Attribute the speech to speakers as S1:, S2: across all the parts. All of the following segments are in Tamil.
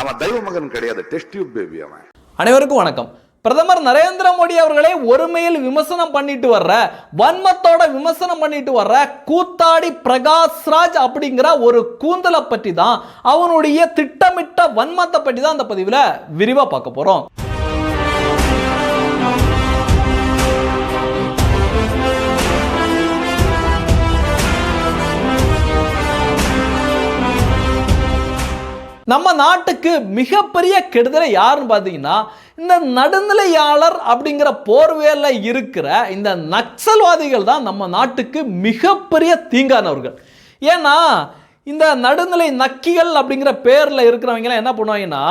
S1: அவன் தெய்வ மகன் கிடையாது. டெஸ்ட் டியூப் பேபி அவன்.
S2: அனைவருக்கும் வணக்கம். பிரதமர் நரேந்திர மோடி அவர்களே ஒருமையில் விமர்சனம் பண்ணிட்டு வர்ற வன்மத்தோட விமர்சனம் பண்ணிட்டு வர்ற கூத்தாடி பிரகாஷ்ராஜ் அப்படிங்கிற ஒரு கூந்தலை பற்றி தான் அவனுடைய திட்டமிட்ட வன்மத்தை பற்றி தான் அந்த பதிவில் விரிவாக பார்க்க போகிறோம் நம்ம நாட்டுக்கு மிகப்பெரிய கெடுதலை யாருன்னு பார்த்தீங்கன்னா இந்த நடுநிலையாளர் அப்படிங்கிற போர்வேல இருக்கிற இந்த நக்சல்வாதிகள் தான் நம்ம நாட்டுக்கு மிகப்பெரிய தீங்கானவர்கள். ஏன்னா இந்த நடுநிலை நக்கிகள் அப்படிங்கிற பேரில் இருக்கிறவங்கலாம் என்ன பண்ணுவாங்கன்னா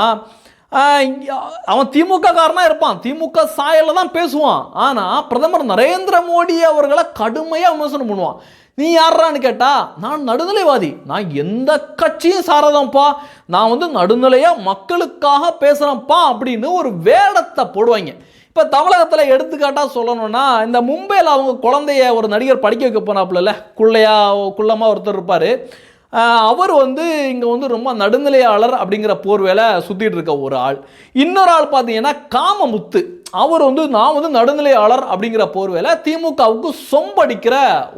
S2: அவன் திமுக காரனாக இருப்பான். திமுக சாயலில் தான் பேசுவான். ஆனால் பிரதமர் நரேந்திர மோடி அவர்களை கடுமையாக விமர்சனம் பண்ணுவான். நீ யாரான்னு கேட்டா நான் நடுநிலைவாதி. நான் எந்த கட்சியும் சாரதம்ப்பா? நான் வந்து நடுநிலையாக மக்களுக்காக பேசுகிறேன்ப்பா அப்படின்னு ஒரு வேடத்தை போடுவாங்க. இப்போ தமிழகத்தில் எடுத்துக்காட்டாக சொல்லணும்னா இந்த மும்பையில் அவங்க குழந்தைய ஒரு நடிகர் படிக்க வைக்க போனாப்புல குள்ளையா குள்ளமாக ஒருத்தர் இருப்பார். அவர் வந்து இங்கே வந்து ரொம்ப நடுநிலையாளர் அப்படிங்கிற போர்வேல சுற்றிட்டு இருக்க ஒரு ஆள். இன்னொரு ஆள் பார்த்தீங்கன்னா காமமுத்து. அவர் வந்து நான் வந்து நடுநிலையாளர் அப்படிங்கிற போர்வையில் திமுகவுக்கு சொம்படிக்கிற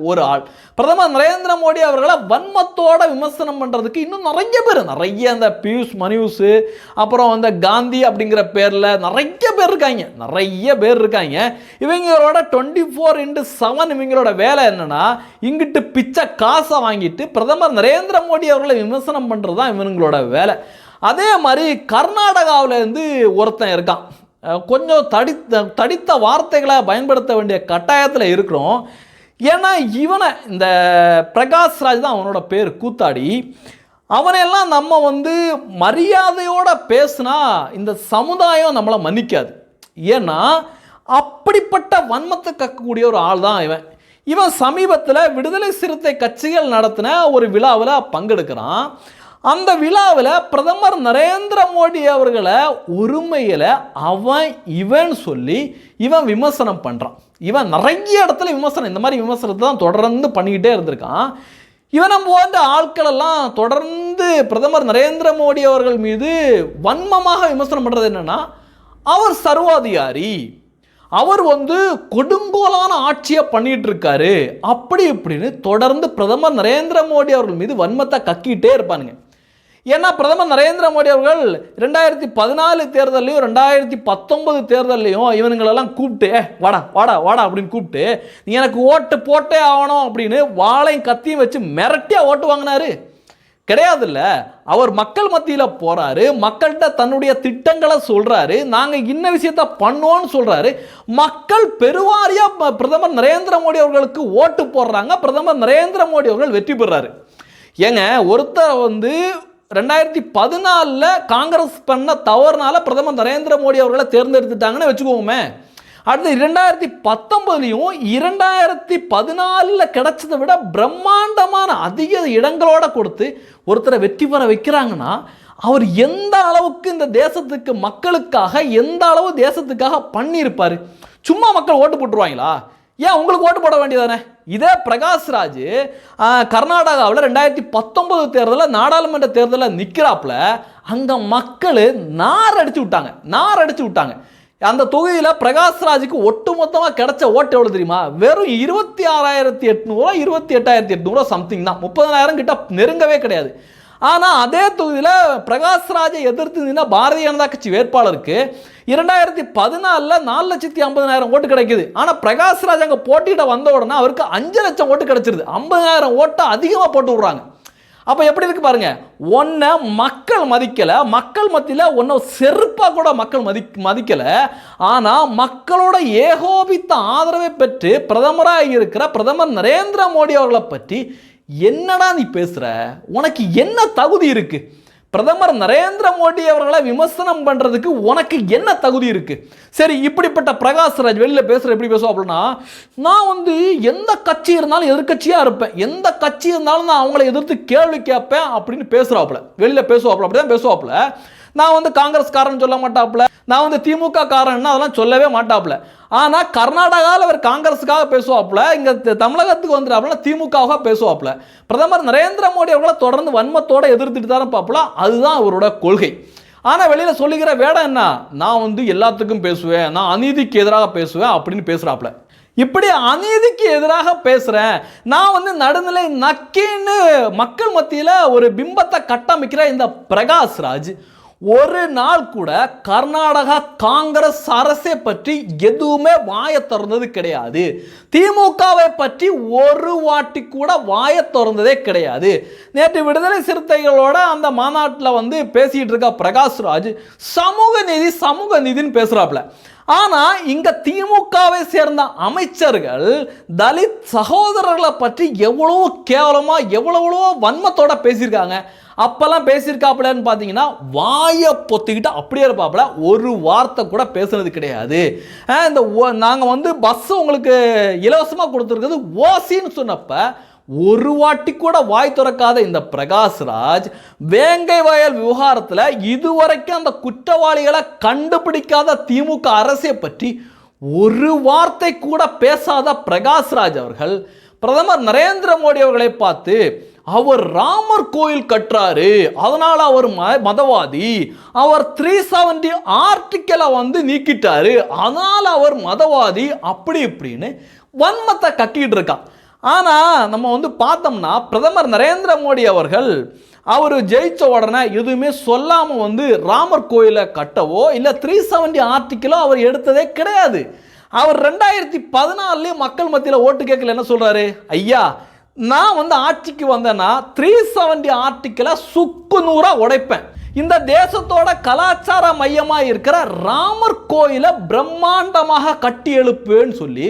S2: ஒரு ஆள். பிரதமர் நரேந்திர மோடி அவர்களை வன்மத்தோட விமர்சனம் பண்ணுறதுக்கு இன்னும் நிறைய பேர் நிறைய அந்த பியூஷ் மணியூஸு அப்புறம் அந்த காந்தி அப்படிங்கிற பேரில் நிறைய பேர் இருக்காங்க. நிறைய பேர் இருக்காங்க. இவங்களோட டுவெண்ட்டி ஃபோர் இன்ட்டு செவன் இவங்களோட வேலை என்னென்னா இங்கிட்டு பிச்சை காசை வாங்கிட்டு பிரதமர் நரேந்திர மோடி அவர்களை விமர்சனம் பண்ணுறது தான் இவங்களோட வேலை. அதே மாதிரி கர்நாடகாவிலேருந்து ஒருத்தன் இருக்கான். கொஞ்சம் தடித்த தடித்த வார்த்தைகளை பயன்படுத்த வேண்டிய கட்டாயத்தில் இருக்கிறோம். ஏன்னா இவனை இந்த பிரகாஷ்ராஜ் தான் அவனோட பேர் கூத்தாடி. அவனையெல்லாம் நம்ம வந்து மரியாதையோடு பேசுனா இந்த சமுதாயம் நம்மளை மன்னிக்காது. ஏன்னா அப்படிப்பட்ட வன்மத்தை கக்கக்கூடிய ஒரு ஆள் தான் இவன். இவன் சமீபத்தில் விடுதலை சிறுத்தை கட்சிகள் நடத்தின ஒரு விழாவில் பங்கெடுக்கிறான். அந்த விழாவில் பிரதமர் நரேந்திர மோடி அவர்களை ஒருமையில் அவன் இவன் சொல்லி இவன் விமர்சனம் பண்ணுறான் இவன் நிறைய இடத்துல விமர்சனம் இந்த மாதிரி விமர்சனத்தை தான் தொடர்ந்து பண்ணிக்கிட்டே இருந்திருக்கான். இவனை போன்ற ஆட்களெல்லாம் தொடர்ந்து பிரதமர் நரேந்திர மோடி அவர்கள் மீது வன்மமாக விமர்சனம் பண்ணுறது என்னென்னா அவர் சர்வாதிகாரி அவர் வந்து கொடுங்கோலான ஆட்சியை பண்ணிட்டு இருக்காரு. அப்படி இப்படின்னு தொடர்ந்து பிரதமர் நரேந்திர மோடி அவர்கள் மீது வன்மத்தை கக்கிட்டே இருப்பானுங்க. ஏன்னா பிரதமர் நரேந்திர மோடி அவர்கள் ரெண்டாயிரத்தி பதினாலு தேர்தல்லையும் ரெண்டாயிரத்தி பத்தொன்பது தேர்தல்லையும் இவனுங்களெல்லாம் கூப்பிட்டு வாடா வாடா வாடா அப்படின்னு கூப்பிட்டு நீ எனக்கு ஓட்டு போட்டே ஆகணும் அப்படின்னு வாழையும் கத்தியும் வச்சு மிரட்டியாக ஓட்டு வாங்கினாரு. கிடையாதுல்ல. அவர் மக்கள் மத்தியில் போகிறாரு மக்கள்கிட்ட தன்னுடைய திட்டங்களை சொல்கிறாரு நாங்கள் இன்ன விஷயத்த பண்ணுவோம்னு சொல்கிறாரு மக்கள் பெருவாரியாக ப- பிரதமர் நரேந்திர மோடி அவர்களுக்கு ஓட்டு போடுறாங்க பிரதமர் நரேந்திர மோடி அவர்கள் வெற்றி பெறாரு. ஏங்க ஒருத்தர் வந்து ரெண்டாயிரத்தி பதினாலில் காங்கிரஸ் பண்ண தவறுனால பிரதமர் நரேந்திர மோடி அவர்களை தேர்ந்தெடுத்துட்டாங்கன்னு வச்சுக்கோமே. அடுத்து இரண்டாயிரத்தி பத்தொன்பதுலையும் இரண்டாயிரத்தி பதினாலில் கிடைச்சதை விட பிரம்மாண்டமான அதிக இடங்களோட கொடுத்து ஒருத்தரை வெற்றி பெற வைக்கிறாங்கன்னா அவர் எந்த அளவுக்கு இந்த தேசத்துக்கு மக்களுக்காக எந்த அளவு தேசத்துக்காக பண்ணியிருப்பார்? சும்மா மக்கள் ஓட்டு போட்டுருவாங்களா? ஏன் உங்களுக்கு ஓட்டு போட வேண்டியதானே? இதே பிரகாஷ்ராஜ் கர்நாடகாவில் ரெண்டாயிரத்தி பத்தொன்பது தேர்தலில் நாடாளுமன்ற தேர்தலில் நிற்கிறாப்புல அங்கே மக்கள் நார் அடித்து விட்டாங்க நார் அடித்து விட்டாங்க. அந்த தொகுதியில் பிரகாஷ்ராஜுக்கு ஒட்டுமொத்தமாக கிடைச்ச ஓட்டு எவ்வளோ தெரியுமா? வெறும் இருபத்தி ஆறாயிரத்தி எட்நூறுவா இருபத்தி எட்டாயிரத்தி எட்நூறுவா சம்திங் தான். முப்பதனாயிரம் கிட்ட நெருங்கவே கிடையாது. ஆனால் அதே தொகுதியில் பிரகாஷ்ராஜை எதிர்த்து நின்ற பாரதிய ஜனதா கட்சி வேட்பாளருக்கு இரண்டாயிரத்தி பதினாலில் நாலு லட்சத்தி ஐம்பதனாயிரம் ஓட்டு கிடைக்குது. ஆனால் பிரகாஷ்ராஜ் அங்கே போட்டியிட வந்த உடனே அவருக்கு அஞ்சு லட்சம் ஓட்டு கிடைச்சிருது. ஐம்பதாயிரம் ஓட்டை அதிகமாக போட்டு விட்றாங்க. அப்போ எப்படி இருக்கு பாருங்க. ஒன்றை மக்கள் மதிக்கலை. மக்கள் மத்தியில் ஒன்றை செருப்பாக கூட மக்கள் மதி மதிக்கலை. ஆனால் மக்களோட ஏகோபித்த ஆதரவை பெற்று பிரதமராக இருக்கிற பிரதமர் நரேந்திர மோடி அவர்களை பற்றி என்னடா நீ பேசுகிற உனக்கு என்ன தகுதி இருக்குது பிரதமர் நரேந்திர மோடி அவர்களை விமர்சனம் பண்ணுறதுக்கு உனக்கு என்ன தகுதி இருக்குது சரி இப்படிப்பட்ட பிரகாஷ்ராஜ் வெளியில் பேசுகிற எப்படி பேசுவோம் அப்படின்னா நான் வந்து எந்த கட்சி இருந்தாலும் எதிர்க்கட்சியாக இருப்பேன். எந்த கட்சி இருந்தாலும் நான் அவங்கள எதிர்த்து கேள்வி கேட்பேன் அப்படின்னு பேசுகிறாப்புல வெளியில் பேசுவாப்புல அப்படி தான் பேசுவாப்புல. நான் வந்து காங்கிரஸ்காரன் சொல்ல மாட்டாப்புல. நான் வந்து திமுக காரன் அதெல்லாம் சொல்லவே மாட்டாப்புல. ஆனால் கர்நாடகாவில் அவர் காங்கிரஸுக்காக பேசுவாப்புல. இங்கே தமிழகத்துக்கு வந்துட்டாப்புல திமுகவாக பேசுவாப்புல. பிரதமர் நரேந்திர மோடி அவர்களை தொடர்ந்து வன்மத்தோடு எதிர்த்துட்டு தானே பார்ப்பல அதுதான் அவரோட கொள்கை. ஆனால் வெளியில் சொல்லிக்கிற வேடம் என்ன? நான் வந்து எல்லாத்துக்கும் பேசுவேன். நான் அநீதிக்கு எதிராக பேசுவேன் அப்படின்னு பேசுகிறாப்புல இப்படி அநீதிக்கு எதிராக பேசுகிறேன் நான் வந்து நடுநிலை நக்கின்னு மக்கள் மத்தியில் ஒரு பிம்பத்தை கட்டமைக்கிற இந்த பிரகாஷ் ராஜ் ஒரு நாள் கூட கர்நாடகா காங்கிரஸ் அரசை பற்றி எதுவுமே வாயை திறந்தது கிடையாது. திமுகவை பற்றி ஒரு வாட்டி கூட வாயை திறந்ததே கிடையாது. நேற்று விடுதலை சிறுத்தைகளோட அந்த மாநாட்டில் வந்து பேசிகிட்டு இருக்க பிரகாஷ்ராஜ் சமூக நீதி சமூக நீதின்னு பேசுகிறாப்புல ஆனால் இங்கே திமுகவை சேர்ந்த அமைச்சர்கள் தலித் சகோதரர்களை பற்றி எவ்வளவோ கேவலமாக எவ்வளவோ வன்மத்தோட பேசியிருக்காங்க. அப்போல்லாம் பேசியிருக்காப்புலன்னு பார்த்தீங்கன்னா வாயை பொத்திக்கிட்டு அப்படியே இருப்பாப்புல. ஒரு வார்த்தை கூட பேசுனது கிடையாது. இந்த நாங்கள் வந்து பஸ்ஸு உங்களுக்கு இலவசமாக கொடுத்துருக்கிறது ஓசின்னு சொன்னப்போ ஒரு வாட்டி கூட வாய் திறக்காத இந்த பிரகாஷ்ராஜ் வேங்கை வயல் விவகாரத்தில் இதுவரைக்கும் அந்த குற்றவாளிகளை கண்டுபிடிக்காத திமுக அரசை பற்றி ஒரு வார்த்தை கூட பேசாத பிரகாஷ்ராஜ் அவர்கள் பிரதமர் நரேந்திர மோடி அவர்களை பார்த்து அவர் ராமர் கோயில் கட்டுறாரு. அதனால் அவர் ம- மதவாதி. அவர் த்ரீ செவன்டி ஆர்டிக்கலை வந்து நீக்கிட்டாரு. அதனால் அவர் மதவாதி. அப்படி இப்படின்னு வன்மத்தை கட்டிக்கிட்டு இருக்கான் ஆனால் நம்ம வந்து பார்த்தோம்னா பிரதமர் நரேந்திர மோடி அவர்கள் அவர் ஜெயிச்ச உடனே எதுவுமே சொல்லாமல் வந்து ராமர் கோயிலை கட்டவோ இல்லை த்ரீ செவன்டி ஆர்டிக்கலோ அவர் எடுத்ததே கிடையாது. அவர் ரெண்டாயிரத்தி பதினாலுலேயும் மக்கள் மத்தியில் ஓட்டு கேட்கல என்ன சொல்கிறாரு ஐயா நான் வந்து ஆட்சிக்கு வந்தேன்னா த்ரீ செவன்டி ஆர்டிக்கலை சுக்கு நூறாக உடைப்பேன். இந்த தேசத்தோட கலாச்சார மையமாக இருக்கிற ராமர் கோயிலை பிரம்மாண்டமாக கட்டி எழுப்புன்னு சொல்லி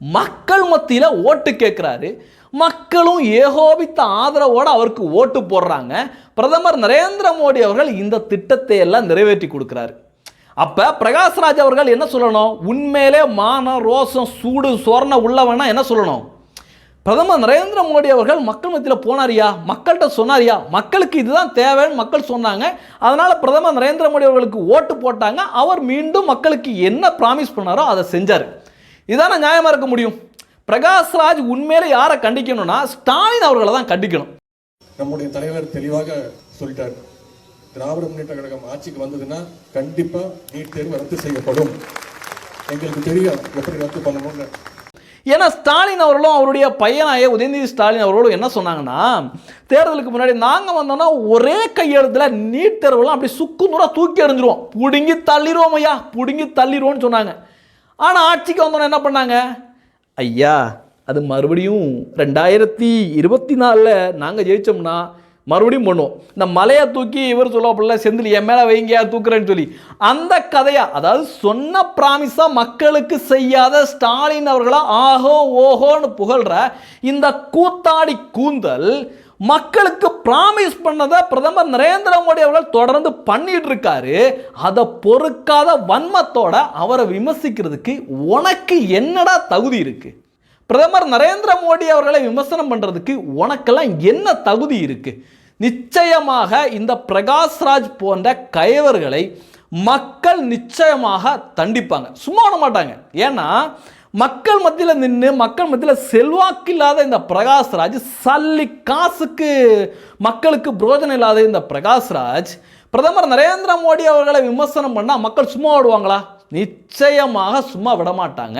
S2: மக்கள் மத்தியில் ஓட்டு கேட்குறாரு மக்களும் ஏகோபித்த ஆதரவோடு அவருக்கு ஓட்டு போடுறாங்க. பிரதமர் நரேந்திர மோடி அவர்கள் இந்த திட்டத்தை எல்லாம் நிறைவேற்றி கொடுக்குறாரு. அப்போ பிரகாஷ்ராஜ் அவர்கள் என்ன சொல்லணும்? உண்மையிலே மானம் ரோசம் சூடு சொர்ண உள்ளவனா என்ன சொல்லணும்? பிரதமர் நரேந்திர மோடி அவர்கள் மக்கள் மத்தியில் போனாரியா மக்கள்கிட்ட சொன்னாரியா மக்களுக்கு இதுதான் தேவைன்னு மக்கள் சொன்னாங்க. அதனால் பிரதமர் நரேந்திர மோடி அவர்களுக்கு ஓட்டு போட்டாங்க. அவர் மீண்டும் மக்களுக்கு என்ன ப்ராமிஸ் பண்ணாரோ அதை செஞ்சார். இதான நியாயமாக இருக்க முடியும்? பிரகாஷ்ராஜ் உண்மையில யாரை கண்டிக்கணும்னா ஸ்டாலின் அவர்களை தான் கண்டிக்கணும்.
S3: நம்முடைய தலைவர் தெளிவாக சொல்லிட்டார். திராவிட முன்னேற்ற கழகம் ஆட்சிக்கு வந்ததுன்னா கண்டிப்பாக நீட் தேர்வு ரத்து செய்யப்படும். எங்களுக்கு தெரியும் எப்படி ரத்து பண்ணணும்னு.
S2: ஏன்னா ஸ்டாலின் அவர்களும் அவருடைய பையனாய உதயநிதி ஸ்டாலின் அவர்களும் என்ன சொன்னாங்கன்னா தேர்தலுக்கு முன்னாடி நாங்கள் வந்தோம்னா ஒரே கையெழுத்தில் நீட் தேர்வுலாம் அப்படி சுக்கு நூறாக தூக்கி எறிஞ்சிருவோம். பிடுங்கி தள்ளிடுவோம் ஐயா பிடுங்கி தள்ளிடுவோம்னு சொன்னாங்க. ஆனால் ஆட்சிக்கு வந்தோன்னே என்ன பண்ணாங்க? ஐயா அது மறுபடியும் ரெண்டாயிரத்தி இருபத்தி நாலில் நாங்கள் ஜெயிச்சோம்னா மறுபடியும் பண்ணுவோம். இந்த மலையை தூக்கி இவர் சொல்லுவாப்புல செந்தில் என் மேலே வைங்கயா தூக்குறேன்னு சொல்லி. அந்த கதையாக அதாவது சொன்ன ப்ராமிஸாக மக்களுக்கு செய்யாத ஸ்டாலின் அவர்களா ஆஹோ ஓஹோன்னு புகழ்கிற இந்த கூத்தாடி கூந்தல் மக்களுக்கு ப்ராமிஸ் பண்ணதை பிரதமர் நரேந்திர மோடி அவர்கள் தொடர்ந்து பண்ணிட்டு இருக்காரு அதை பொறுக்காத வன்மத்தோட அவரை விமர்சிக்கிறதுக்கு உனக்கு என்னடா தகுதி இருக்கு? பிரதமர் நரேந்திர மோடி அவர்களை விமர்சனம் பண்ணுறதுக்கு உனக்கெல்லாம் என்ன தகுதி இருக்குது நிச்சயமாக இந்த பிரகாஷ்ராஜ் போன்ற கயவர்களை மக்கள் நிச்சயமாக தண்டிப்பாங்க. சும்மா விட மாட்டாங்க. ஏன்னா மக்கள் மத்தியில் நின்று மக்கள் மத்தியில் செல்வாக்கில்லாத இந்த பிரகாஷ்ராஜ் சல்லி காசுக்கு மக்களுக்கு புரோஜனம் இல்லாத இந்த பிரகாஷ்ராஜ் பிரதமர் நரேந்திர மோடி அவர்களை விமர்சனம் பண்ணால் மக்கள் சும்மா விடுவாங்களா நிச்சயமாக சும்மா விட மாட்டாங்க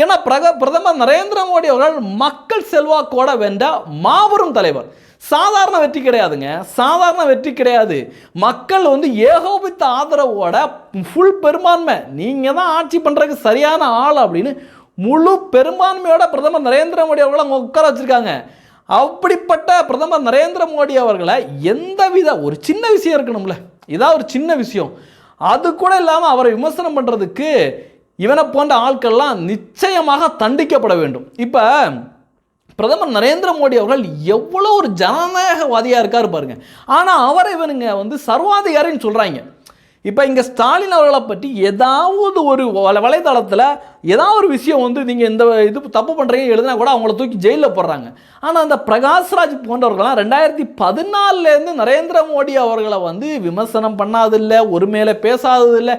S2: ஏன்னா பிரக பிரதமர் நரேந்திர மோடி அவர்கள் மக்கள் செல்வாக்கோட வென்ற மாபெரும் தலைவர். சாதாரண வெற்றி கிடையாதுங்க. சாதாரண வெற்றி கிடையாது. மக்கள் வந்து ஏகோபித்த ஆதரவோட ஃபுல் பெரும்பான்மை. நீங்கள் தான் ஆட்சி பண்ணுறதுக்கு சரியான ஆள் அப்படின்னு முழு பெரும்பான்மையோட பிரதமர் நரேந்திர மோடி அவர்களை அங்கே உட்கார வச்சிருக்காங்க. அப்படிப்பட்ட பிரதமர் நரேந்திர மோடி அவர்களை எந்தவித ஒரு சின்ன விஷயம் இருக்கணும்ல. இதான் ஒரு சின்ன விஷயம். அது கூட இல்லாமல் அவரை விமர்சனம் பண்ணுறதுக்கு இவனை போன்ற ஆட்கள்லாம் நிச்சயமாக தண்டிக்கப்பட வேண்டும். இப்போ பிரதமர் நரேந்திர மோடி அவர்கள் எவ்வளோ ஒரு ஜனநாயகவாதியாக இருக்கார் பாருங்க. ஆனால் அவரை இவனுங்க வந்து சர்வாதிகாரின்னு சொல்கிறாங்க இப்போ இங்கே ஸ்டாலின் அவர்களை பற்றி ஏதாவது ஒரு வலை வலைதளத்தில் ஏதாவது ஒரு விஷயம் வந்து நீங்கள் இந்த இது தப்பு பண்ணுறீங்க எழுதினா கூட அவங்கள தூக்கி ஜெயிலில் போடுறாங்க. ஆனால் அந்த பிரகாஷ்ராஜ் போன்றவர்கள்லாம் ரெண்டாயிரத்தி பதினாலேருந்து நரேந்திர மோடி அவர்களை வந்து விமர்சனம் பண்ணாதில்லை ஒரு மேலே பேசாததில்லை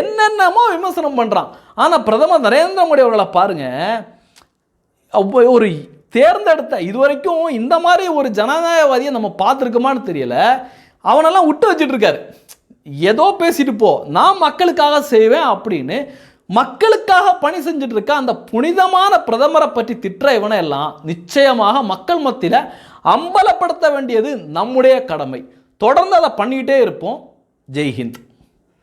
S2: என்னென்னமோ விமர்சனம் பண்ணுறான் ஆனால் பிரதமர் நரேந்திர மோடி அவர்களை பாருங்கள் ஒரு தேர்ந்தெடுத்த இது வரைக்கும் இந்த மாதிரி ஒரு ஜனநாயகவாதியை நம்ம பார்த்துருக்கோமான்னு தெரியல. அவனெல்லாம் விட்டு வச்சிட்டு இருக்காரு. ஏதோ பேசிட்டு போ நான் மக்களுக்காக செய்வேன் அப்படின்னு மக்களுக்காக பணி செஞ்சுட்டு இருக்க அந்த புனிதமான பிரதமரை பற்றி திட்டுற இவனை எல்லாம் நிச்சயமாக மக்கள் மத்தியில் அம்பலப்படுத்த வேண்டியது நம்முடைய கடமை. தொடர்ந்து அதை பண்ணிக்கிட்டே இருப்போம். ஜெய்ஹிந்த்.